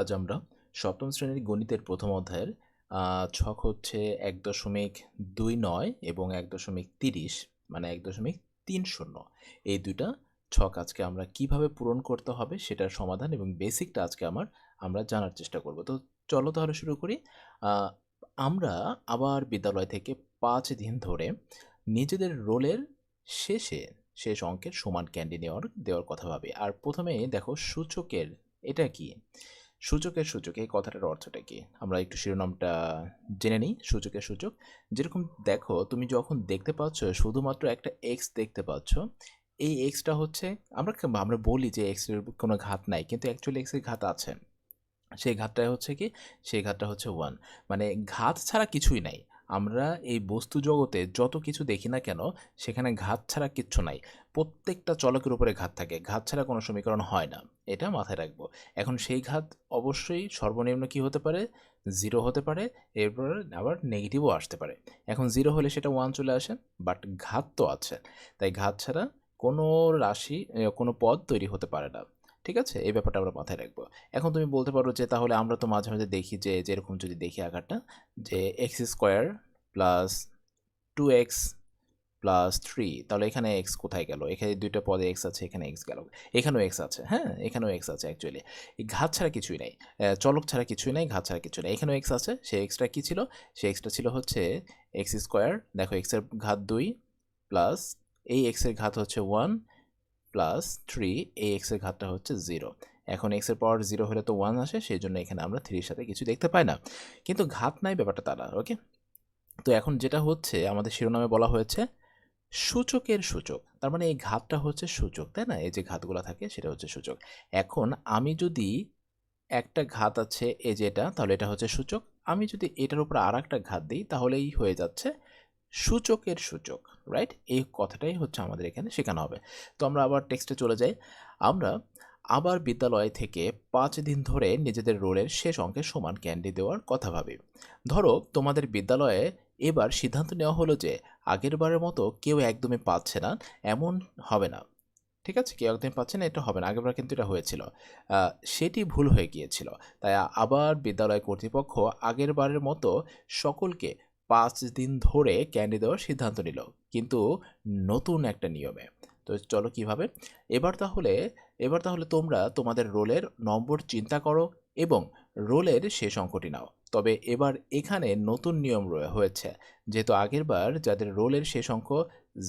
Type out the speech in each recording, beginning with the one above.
আজ আমরা সপ্তম শ্রেণির গণিতের প্রথম অধ্যায়ের ছক হচ্ছে এক দশমিক দুই নয় এবং এক দশমিক তিরিশ মানে এক দশমিক তিন শূন্য। এই দুইটা ছক আজকে আমরা কীভাবে পূরণ করতে হবে সেটার সমাধান এবং বেসিকটা আজকে আমার, আমরা জানার চেষ্টা করব। তো চলো তাহলে শুরু করি। আমরা আবার বিদ্যালয় থেকে পাঁচ দিন ধরে নিজেদের রোলের শেষে শেষ অঙ্কের সমান ক্যান্ডি নেওয়ার, দেওয়ার কথা ভাবি। আর প্রথমে দেখো সূচকের, এটা কি? সূচকের সূচক এই কথাটার অর্থটা কি? আমরা একটু শিরোনামটা জেনে নিই সূচকের সূচক যেরকম দেখো, তুমি যখন দেখতে পাচ্ছ, শুধুমাত্র একটা এক্স দেখতে পাচ্ছ, এই এক্সটা হচ্ছে, আমরা আমরা বলি যে এক্সের কোনো ঘাত নাই, কিন্তু অ্যাকচুয়ালি এক্সের ঘাত আছে। সেই ঘাতটাই হচ্ছে কি? সেই ঘাতটা হচ্ছে ওয়ান মানে ঘাত ছাড়া কিছুই নাই। আমরা এই বস্তু জগতে যত কিছু দেখি না কেন, সেখানে ঘাত ছাড়া কিচ্ছু নাই। প্রত্যেকটা চলকের উপরে ঘাত থাকে। ঘাত ছাড়া কোনো সমীকরণ হয় না। এটা মাথায় রাখব। এখন সেই ঘাত অবশ্যই সর্বনিম্ন কি হতে পারে? জিরো হতে পারে। এরপর আবার নেগেটিভও আসতে পারে। এখন জিরো হলে সেটা ওয়ান চলে আসে, বাট ঘাত তো আছে। তাই ঘাত ছাড়া কোনো রাশি, কোনো পদ তৈরি হতে পারে না। ঠিক আছে? এই ব্যাপারটা আমরা মাথায় রাখব। এখন তুমি বলতে পারো যে তাহলে আমরা তো মাঝে মাঝে দেখি যে যেরকম যদি দেখি আকারটা, যে x square plus two x plus three তাহলে এখানে এক্স কোথায় গেল? এখানে দুইটা পদে এক্স আছে, এখানে এক্স গেল। এখানেও এক্স আছে হ্যাঁ? এখানেও এক্স আছে অ্যাকচুয়ালি ঘাত ছাড়া কিছুই নেই। চলক ছাড়া কিছুই নেই, ঘাত ছাড়া কিছু নেই। এখানেও এক্স আছে, সেই এক্সটা কী ছিল? সেই এক্সটা ছিল হচ্ছে এক্স স্কোয়ার দেখো এক্সের ঘাত দুই প্লাস এই এক্সের ঘাত হচ্ছে ওয়ান প্লাস থ্রি এই এক্সের ঘাতটা হচ্ছে জিরো এখন এক্সের পাওয়ার জিরো হলে তো ওয়ান আসে সেই জন্য এখানে আমরা থ্রির সাথে কিছু দেখতে পাই না। কিন্তু ঘাত নাই ব্যাপারটা তারা ওকে তো এখন যেটা হচ্ছে, আমাদের শিরোনামে বলা হয়েছে সূচকের সূচক। তার মানে এই ঘাতটা হচ্ছে সূচক, তাই না? এই যে ঘাতগুলো থাকে, সেটা হচ্ছে সূচক। এখন আমি যদি একটা ঘাত আছে এ যেটা তাহলে এটা হচ্ছে সূচক। আমি যদি এটার উপর আর একটা ঘাত দিই, তাহলেই হয়ে যাচ্ছে সূচকের সূচক রাইট এই কথাটাই হচ্ছে আমাদের এখানে শেখানো হবে। তো আমরা আবার টেক্সটে চলে যাই। আমরা আবার বিদ্যালয় থেকে পাঁচ দিন ধরে নিজেদের রোলের শেষ অঙ্কে সমান ক্যান্ডি দেওয়ার কথা ভাবি। ধরো, তোমাদের বিদ্যালয়ে এবার সিদ্ধান্ত নেওয়া হলো যে আগের বারের মতো কেউ একদমই পাচ্ছে না, এমন হবে না। ঠিক আছে? কেউ একদমই পাচ্ছে না, এটা হবে না। আগেরবার কিন্তু এটা হয়েছিল। সেটি ভুল হয়ে গিয়েছিল। তাই আবার বিদ্যালয় কর্তৃপক্ষ আগের বারের মতো সকলকে পাঁচ দিন ধরে ক্যান্ডি দেওয়ার সিদ্ধান্ত নিল, কিন্তু নতুন একটা নিয়মে। তো চলো কীভাবে? এবার তাহলে এবার তাহলে তোমরা তোমাদের রোলের নম্বর চিন্তা করো এবং রোলের শেষ অঙ্কটি নাও। তবে এবার এখানে নতুন নিয়ম রয়ে, হয়েছে। যেহেতু আগেরবার যাদের রোলের শেষ অঙ্ক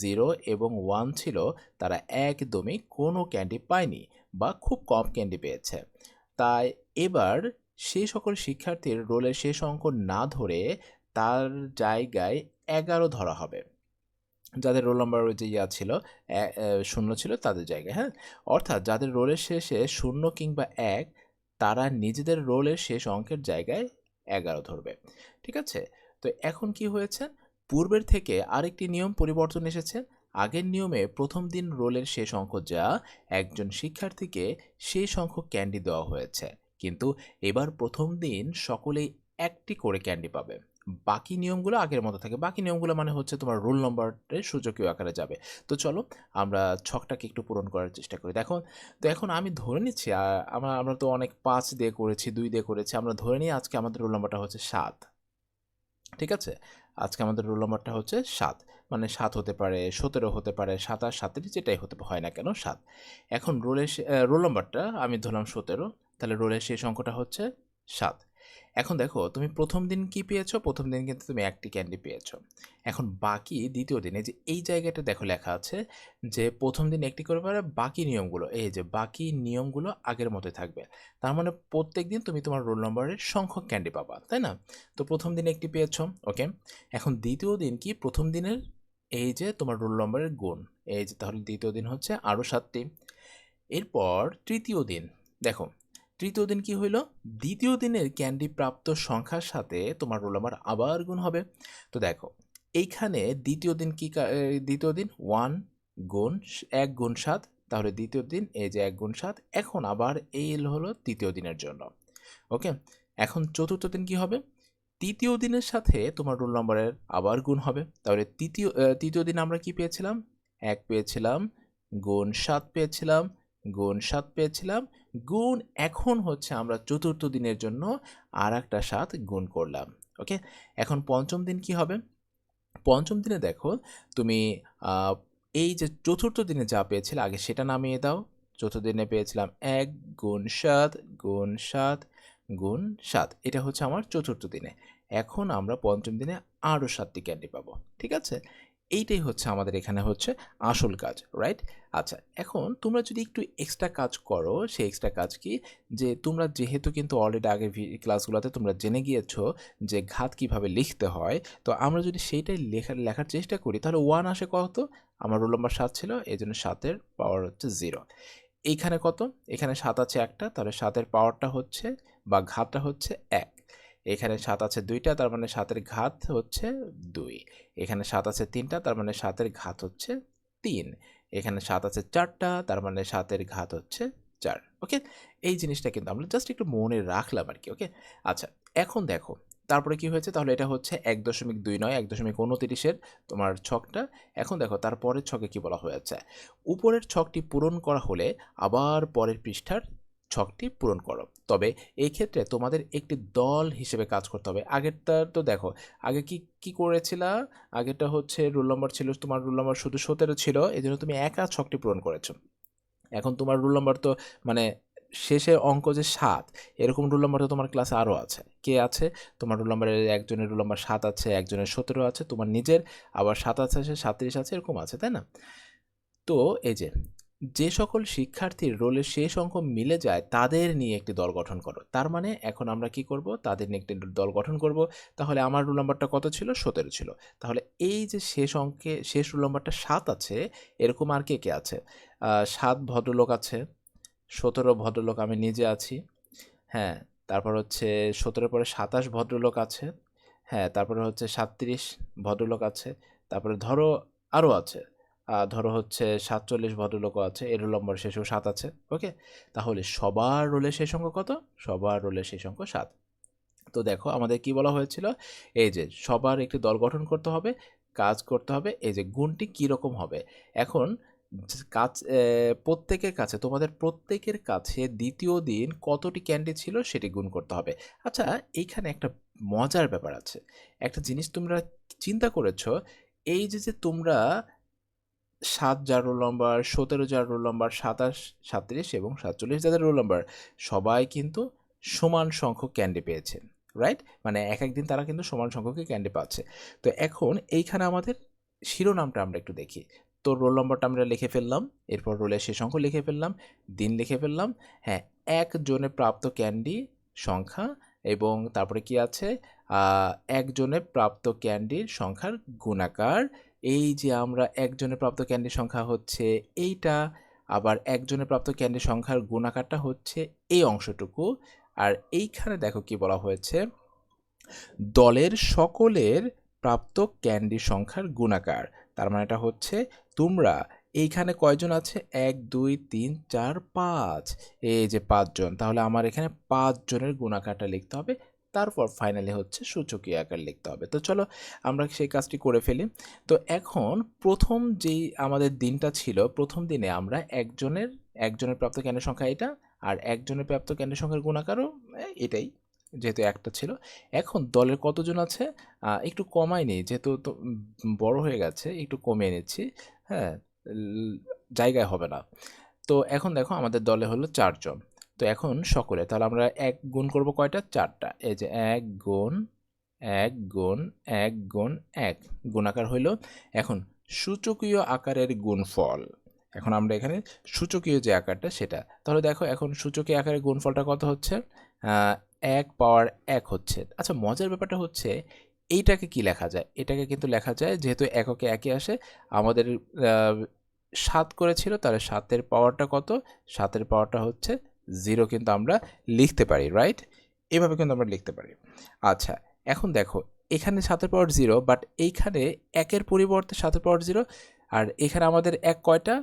জিরো এবং ওয়ান ছিল, তারা একদমই কোনো ক্যান্ডি পায়নি বা খুব কম ক্যান্ডি পেয়েছে। তাই এবার সেই সকল শিক্ষার্থীর রোলের শেষ অঙ্ক না ধরে তার জায়গায় এগারো ধরা হবে। যাদের রোল নাম্বার যে ইয়া ছিল শূন্য ছিল তাদের জায়গায় হ্যাঁ? অর্থাৎ যাদের রোলের শেষে শূন্য কিংবা এক, তারা নিজেদের রোলের শেষ অঙ্কের জায়গায় এগারো ধরবে। ঠিক আছে? তো এখন কি হয়েছে? পূর্বের থেকে আরেকটি নিয়ম পরিবর্তন এসেছে। আগের নিয়মে প্রথম দিন রোলের শেষ অঙ্ক যা একজন শিক্ষার্থীকে সেই সংখ্যক ক্যান্ডি দেওয়া হয়েছে। কিন্তু এবার প্রথম দিন সকলেই একটি করে ক্যান্ডি পাবে। বাকি নিয়মগুলো আগের মতো থাকে। বাকি নিয়মগুলো মানে হচ্ছে তোমার রোল নম্বরের সূচকীয় আকারে যাবে। তো চলো, আমরা ছকটাকে একটু পূরণ করার চেষ্টা করি। দেখো, তো এখন আমি ধরে নিচ্ছি আমরা আমরা তো অনেক পাঁচ দিয়ে করেছি, দুই দিয়ে করেছি। আমরা ধরে নিই আজকে আমাদের রোল নাম্বারটা হচ্ছে সাত। ঠিক আছে? আজকে আমাদের রোল নাম্বারটা হচ্ছে সাত। মানে সাত হতে পারে, সতেরো হতে পারে, সাতাশ সাতের যেটাই হতে হয় না কেন? সাত। এখন রোলের রোল নাম্বারটা আমি ধরলাম সতেরো। তাহলে রোলের সেই সংখ্যাটা হচ্ছে সাত। এখন দেখো, তুমি প্রথম দিন কি পেয়েছ? প্রথম দিন কিন্তু তুমি একটি ক্যান্ডি পেয়েছ। এখন বাকি দ্বিতীয় দিনে যে এই জায়গাটা দেখো লেখা আছে যে প্রথম দিন একটি করে পারে, বাকি নিয়মগুলো, এই যে বাকি নিয়মগুলো আগের মতোই থাকবে। তার মানে প্রত্যেক দিন তুমি তোমার রোল নম্বরের সংখ্যক ক্যান্ডি পাবা, তাই না? তো প্রথম দিন একটি পেয়েছ ওকে এখন দ্বিতীয় দিন কি? প্রথম দিনের এই যে তোমার রোল নম্বরের গুণ, এই যে তাহলে দ্বিতীয় দিন হচ্ছে আরও সাতটি। এরপর তৃতীয় দিন, দেখো তৃতীয় দিন কি হইল? দ্বিতীয় দিনের ক্যান্ডি প্রাপ্ত সংখ্যার সাথে তোমার রোল নাম্বার আবার গুণ হবে। তো দেখো, এইখানে দ্বিতীয় দিন কি দ্বিতীয় দিন ওয়ান গুণ এক গুণ সাত, তাহলে দ্বিতীয় দিন এই যে এক গুণ সাত, এখন আবার এই হলো তৃতীয় দিনের জন্য। ওকে? এখন চতুর্থ দিন কি হবে? তৃতীয় দিনের সাথে তোমার রোল নম্বরের আবার গুণ হবে। তাহলে তৃতীয় তৃতীয় দিন আমরা কি পেয়েছিলাম? এক পেয়েছিলাম, গুণ সাত পেয়েছিলাম গুণ সাত পেয়েছিলাম। গুণ এখন হচ্ছে আমরা চতুর্থ দিনের জন্য আর একটা সাত গুণ করলাম। ওকে? এখন পঞ্চম দিন কি হবে? পঞ্চম দিনে দেখো তুমি এই যে চতুর্থ দিনে যা পেয়েছিলে আগে সেটা নামিয়ে দাও। চতুর্থ দিনে পেয়েছিলাম এক গুণ সাত গুণ সাত গুণ সাত। এটা হচ্ছে আমার চতুর্থ দিনে। এখন আমরা পঞ্চম দিনে আরও সাতটি ক্যান্ডি পাবো। ঠিক আছে? এইটাই হচ্ছে আমাদের এখানে হচ্ছে আসল কাজ রাইট আচ্ছা এখন তোমরা যদি একটু এক্সট্রা কাজ করো, সেই এক্সট্রা কাজ কি? যে তোমরা যেহেতু কিন্তু অলরেডি আগে ক্লাসগুলোতে তোমরা জেনে গিয়েছো যে ঘাত কীভাবে লিখতে হয়, তো আমরা যদি সেইটাই লেখার লেখার চেষ্টা করি, তাহলে ওয়ান আসে কত? আমার রোল নাম্বার সাত ছিল এই জন্য সাতের পাওয়ার হচ্ছে জিরো এইখানে কত? এখানে সাত আছে একটা, তাহলে সাতের পাওয়ারটা হচ্ছে বা ঘাতটা হচ্ছে এক। এখানে সাত আছে দুইটা, তার মানে সাতের ঘাত হচ্ছে দুই। এখানে সাত আছে তিনটা, তার মানে সাতের ঘাত হচ্ছে তিন। এখানে সাত আছে চারটা, তার মানে সাতের ঘাত হচ্ছে চার, ওকে? এই জিনিসটা কিন্তু আমরা জাস্ট একটু মনে রাখলাম আর কি, ওকে? আচ্ছা এখন দেখো, তারপরে কি হয়েছে? তাহলে এটা হচ্ছে এক দশমিক দুই নয়, এক দশমিক উনতিরিশের তোমার ছকটা। এখন দেখো তারপরের ছকে কি বলা হয়েছে? উপরের ছকটি পূরণ করা হলে আবার পরের পৃষ্ঠার ছকটি পূরণ করো। তবে এই ক্ষেত্রে তোমাদের একটি দল হিসেবে কাজ করতে হবে। আগেরটা তো দেখো, আগে কি কি করেছিলা? আগেরটা হচ্ছে রোল নম্বর ছিল, তোমার রোল নম্বর শুধু সতেরো ছিল এই জন্য তুমি একা ছকটি পূরণ করেছ। এখন তোমার রোল নম্বর তো মানে শেষের অঙ্ক যে সাত, এরকম রোল নম্বর তো তোমার ক্লাসে আরও আছে। কে আছে? তোমার রোল নম্বরের একজনের রোল নম্বর সাত আছে, একজনের সতেরো আছে, তোমার নিজের, আবার সাত আছে, সাতত্রিশ আছে, এরকম আছে, তাই না? তো এই যে যে সকল শিক্ষার্থীর রোলের শেষ অঙ্ক মিলে যায়, তাদের নিয়ে একটি দল গঠন করো। তার মানে এখন আমরা কি করব? তাদের নিয়ে একটি দল গঠন করব। তাহলে আমার রোল নাম্বারটা কত ছিল? সতেরো ছিল। তাহলে এই যে শেষ অঙ্কে শেষ রোল নাম্বারটা সাত আছে, এরকম আর কে কে আছে? সাত ভদ্রলোক আছে, সতেরো ভদ্রলোক আমি নিজে আছি হ্যাঁ। তারপর হচ্ছে সতেরো পরে সাতাশ ভদ্রলোক আছে হ্যাঁ। তারপরে হচ্ছে সাতত্রিশ ভদ্রলোক আছে, তারপরে ধরো আরও আছে। ধরো হচ্ছে সাতচল্লিশ ভদ্রলোকও আছে, এর রোল নম্বর শেষেও সাত আছে ওকে তাহলে সবার রোলের শেষ অঙ্ক কত? সবার রোলের শেষ অঙ্ক সাত। তো দেখো আমাদের কি বলা হয়েছিল? এই যে সবার একটি দল গঠন করতে হবে, কাজ করতে হবে, এই যে গুণটি কীরকম হবে? এখন কাজ প্রত্যেকের কাছে, তোমাদের প্রত্যেকের কাছে দ্বিতীয় দিন কতটি ক্যান্ডি ছিল সেটি গুণ করতে হবে। আচ্ছা এইখানে একটা মজার ব্যাপার আছে। একটা জিনিস তোমরা চিন্তা করেছ, এই যে যে তোমরা সাত যার রোল নম্বর সতেরো যার রোল নম্বর সাতাশ সাতত্রিশ এবং সাতচল্লিশ যাদের রোল নম্বর সবাই কিন্তু সমান সংখ্যক ক্যান্ডি পেয়েছে রাইট মানে এক একদিন তারা কিন্তু সমান সংখ্যক ক্যান্ডি পাচ্ছে। তো এখন এইখানে আমাদের শিরোনামটা আমরা একটু দেখি। তো রোল নম্বরটা আমরা লিখে ফেললাম, এরপর রোলের শেষ অঙ্ক লিখে ফেললাম, দিন লিখে ফেললাম হ্যাঁ একজনে প্রাপ্ত ক্যান্ডি সংখ্যা এবং তারপরে কি আছে? একজনে প্রাপ্ত ক্যান্ডির সংখ্যার গুণাকার এই যে আমরা একজনের প্রাপ্ত ক্যান্ডির সংখ্যা হচ্ছে এইটা, আবার একজনের প্রাপ্ত ক্যান্ডির সংখ্যার গুণাকারটা হচ্ছে এই অংশটুকু। আর এইখানে দেখো কি বলা হয়েছে, দলের সকলের প্রাপ্ত ক্যান্ডির সংখ্যার গুণাকার। তার মানে এটা হচ্ছে তোমরা, এইখানে কয়জন আছে? এক, দুই, তিন, চার, পাঁচ। এই যে পাঁচজন, তাহলে আমার এখানে পাঁচজনের গুণাকারটা লিখতে হবে। তারপর ফাইনালি হচ্ছে সূচকীয় আকার লিখতে হবে। তো চলো আমরা সেই কাজটি করে ফেলি। তো এখন প্রথম যেই আমাদের দিনটা ছিল, প্রথম দিনে আমরা একজনের একজনের প্রাপ্ত ক্যান্ডের সংখ্যা এটা আর একজনের প্রাপ্ত ক্যান্ডের সংখ্যার গুণাকারও এটাই যেহেতু একটা ছিল। এখন দলের কতজন আছে? একটু কমাই নেই, যেহেতু তো বড় হয়ে গেছে, একটু কমিয়ে নিচ্ছি। হ্যাঁ জায়গায় হবে না। তো এখন দেখো আমাদের দলে হলো চারজন। তো এখন সকলে, তাহলে আমরা এক গুণ করব কয়টা? চারটা। এই যে এক গুণ এক গুণ এক গুণ, এক। গুণাকার হইল, এখন সূচকীয় আকারের গুণফল। এখন আমরা এখানে সূচকীয় যে আকারটা, সেটা। তাহলে দেখো, এখন সূচকীয় আকারের গুণফলটা কত হচ্ছে? এক পাওয়ার এক হচ্ছে। আচ্ছা মজার ব্যাপারটা হচ্ছে, এইটাকে কি লেখা যায়? এটাকে কিন্তু লেখা যায়, যেহেতু এককে একই আসে, আমাদের সাত করেছিল, তাহলে সাতের পাওয়ারটা কত? সাতের পাওয়ারটা হচ্ছে জিরো কিন্তু আমরা লিখতে পারি রাইট এভাবে কিন্তু আমরা লিখতে পারি। আচ্ছা এখন দেখো, এখানে সাতের পাওয়ার জিরো বাট এইখানে একের পরিবর্তে সাতের পাওয়ার জিরো, আর এখানে আমাদের এক কয়টা?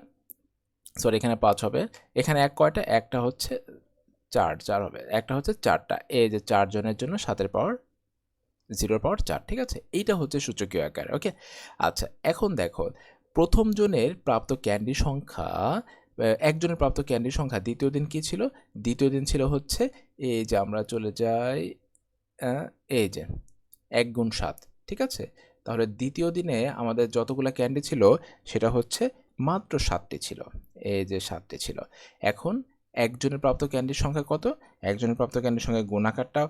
সরি এখানে পাঁচ হবে। এখানে এক কয়টা? একটা হচ্ছে চার চার হবে। একটা হচ্ছে চারটা। এই যে চারজনের জন্য সাতের পাওয়ার, জিরোর পাওয়ার চার, ঠিক আছে? এইটা হচ্ছে সূচকীয় আকার ওকে আচ্ছা এখন দেখো, প্রথম জনের প্রাপ্ত ক্যান্ডি সংখ্যা একজনের প্রাপ্ত ক্যান্ডির সংখ্যা দ্বিতীয় দিন কী ছিল? দ্বিতীয় দিন ছিল হচ্ছে এই যে আমরা চলে যাই এই যে এক গুণ সাত, ঠিক আছে? তাহলে দ্বিতীয় দিনে আমাদের যতগুলো ক্যান্ডি ছিল, সেটা হচ্ছে মাত্র সাতটি ছিল এই যে সাতটি ছিল। এখন একজনের প্রাপ্ত ক্যান্ডির সংখ্যা কত? একজনের প্রাপ্ত ক্যান্ডির সংখ্যা গুণাকারটাও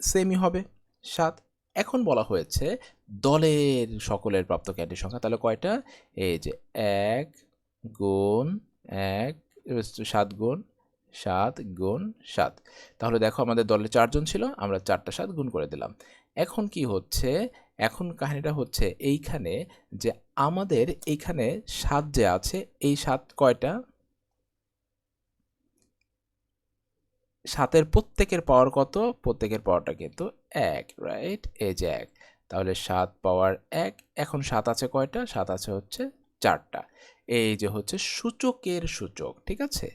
সেমই হবে, সাত। এখন বলা হয়েছে দলের সকলের প্রাপ্ত ক্যান্ডির সংখ্যা, তাহলে কয়টা? এই যে এক গুণ এক সাত গুণ সাত গুণ সাত। তাহলে দেখো আমাদের দলে চারজন ছিল, আমরা চারটা সাত গুণ করে দিলাম। এখন কি হচ্ছে? এখন কাহিনীটা হচ্ছে এইখানে যে আমাদের এইখানে সাত যে আছে, এই সাত কয়টা? সাতের প্রত্যেকের পাওয়ার কত? প্রত্যেকের পাওয়ারটা কিন্তু এক রাইট এই যে এক। তাহলে সাত পাওয়ার এক, এখন সাত আছে কয়টা? সাত আছে হচ্ছে চারটা। এই যে হচ্ছে সূচকের সূচক, ঠিক আছে?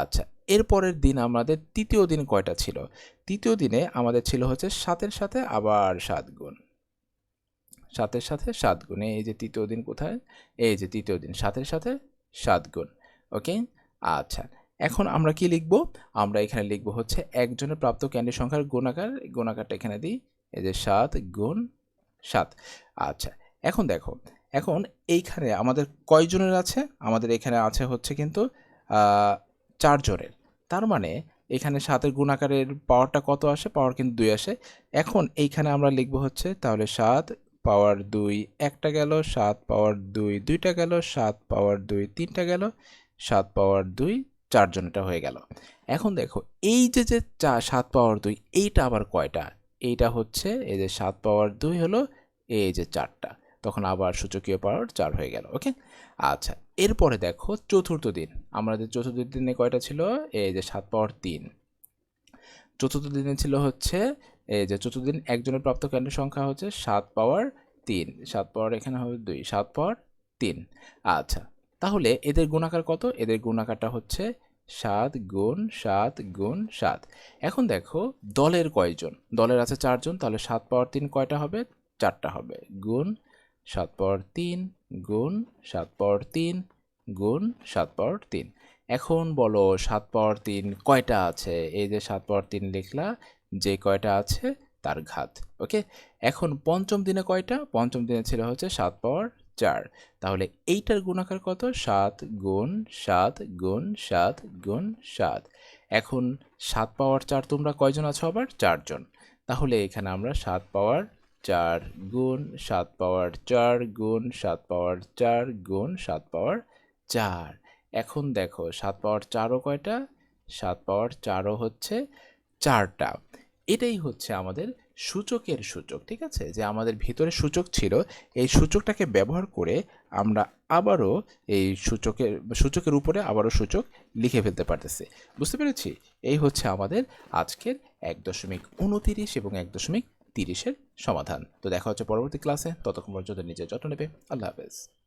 আচ্ছা এরপরের দিন আমাদের তৃতীয় দিন কয়টা ছিল? তৃতীয় দিনে আমাদের ছিল হচ্ছে সাতের সাথে আবার সাত গুণ। সাতের সাথে সাত গুণ, এই যে তৃতীয় দিন কোথায়? এই যে তৃতীয় দিন, সাতের সাথে সাত গুণ, ওকে? আচ্ছা এখন আমরা কি লিখব? আমরা এখানে লিখব হচ্ছে একজনের প্রাপ্ত ক্যান্ডি সংখ্যার গুণাকার গুণাকারটা এখানে দিই, এই যে সাত গুণ সাত। আচ্ছা এখন দেখো, এখন এইখানে আমাদের কয়জনের আছে? আমাদের এখানে আছে হচ্ছে কিন্তু চারজনের। তার মানে এখানে সাতের গুণাকারের পাওয়ারটা কত আসে? পাওয়ার কিন্তু দুই আসে। এখন এইখানে আমরা লিখব হচ্ছে, তাহলে সাত পাওয়ার দুই একটা গেল, সাত পাওয়ার দুই দুইটা গেল, সাত পাওয়ার দুই তিনটা গেল, সাত পাওয়ার দুই চারজনটা হয়ে গেল। এখন দেখো, এই যে যে চা, সাত পাওয়ার দুই, এইটা আবার কয়টা? এইটা হচ্ছে, এই যে সাত পাওয়ার দুই হলো, এই যে চারটা। তখন আবার সূচকীয় পাওয়ার চার হয়ে গেল ওকে আচ্ছা এরপরে দেখো চতুর্থ দিন, আমাদের চতুর্থ দিনে কয়টা ছিল? এই যে সাত পাওয়ার তিন। চতুর্থ দিনে ছিল হচ্ছে, এই যে চতুর্থ দিন একজনের প্রাপ্ত ক্যান্ডের সংখ্যা হচ্ছে সাত পাওয়ার তিন। সাত পাওয়ার এখানে হবে দুই, সাত পাওয়ার তিন। আচ্ছা তাহলে এদের গুণাকার কত? এদের গুণাকারটা হচ্ছে সাত গুণ সাত গুণ সাত। এখন দেখো দলের কয়জন? দলের আছে চারজন, তাহলে সাত পাওয়ার তিন কয়টা হবে? চারটা হবে। গুণ সাত পাওয়ার তিন গুণ সাত পাওয়ার তিন গুণ সাত পাওয়ার তিন। এখন বলো সাত পাওয়ার তিন কয়টা আছে? এই যে সাত পাওয়ার তিন লিখলা, যে কয়টা আছে তার ঘাত, ওকে? এখন পঞ্চম দিনে কয়টা? পঞ্চম দিনে ছিল হচ্ছে সাত পাওয়ার চার। তাহলে এইটার গুণাকার কত? সাত গুণ সাত গুণ সাত গুণ সাত। এখন সাত পাওয়ার চার তোমরা কয়জন আছো আবার? চারজন। তাহলে এখানে আমরা সাত পাওয়ার চার গুণ সাত পাওয়ার চার গুণ সাত পাওয়ার চার গুণ সাত পাওয়ার চার। এখন দেখো, সাত পাওয়ার চারও কয়টা? সাত পাওয়ার চারও হচ্ছে চারটা। এটাই হচ্ছে আমাদের সূচকের সূচক, ঠিক আছে? যে আমাদের ভিতরে সূচক ছিল, এই সূচকটাকে ব্যবহার করে আমরা আবারও এই সূচকের সূচকের উপরে আবারও সূচক লিখে ফেলতে পারতেছি। বুঝতে পেরেছি? এই হচ্ছে আমাদের আজকের এক দশমিক উনতিরিশ এবং এক দশমিক তিরিশের সমাধান। তো দেখা হচ্ছে পরবর্তী ক্লাসে। ততক্ষণ পর্যন্ত নিজের যত্ন নেবে। আল্লাহ হাফেজ।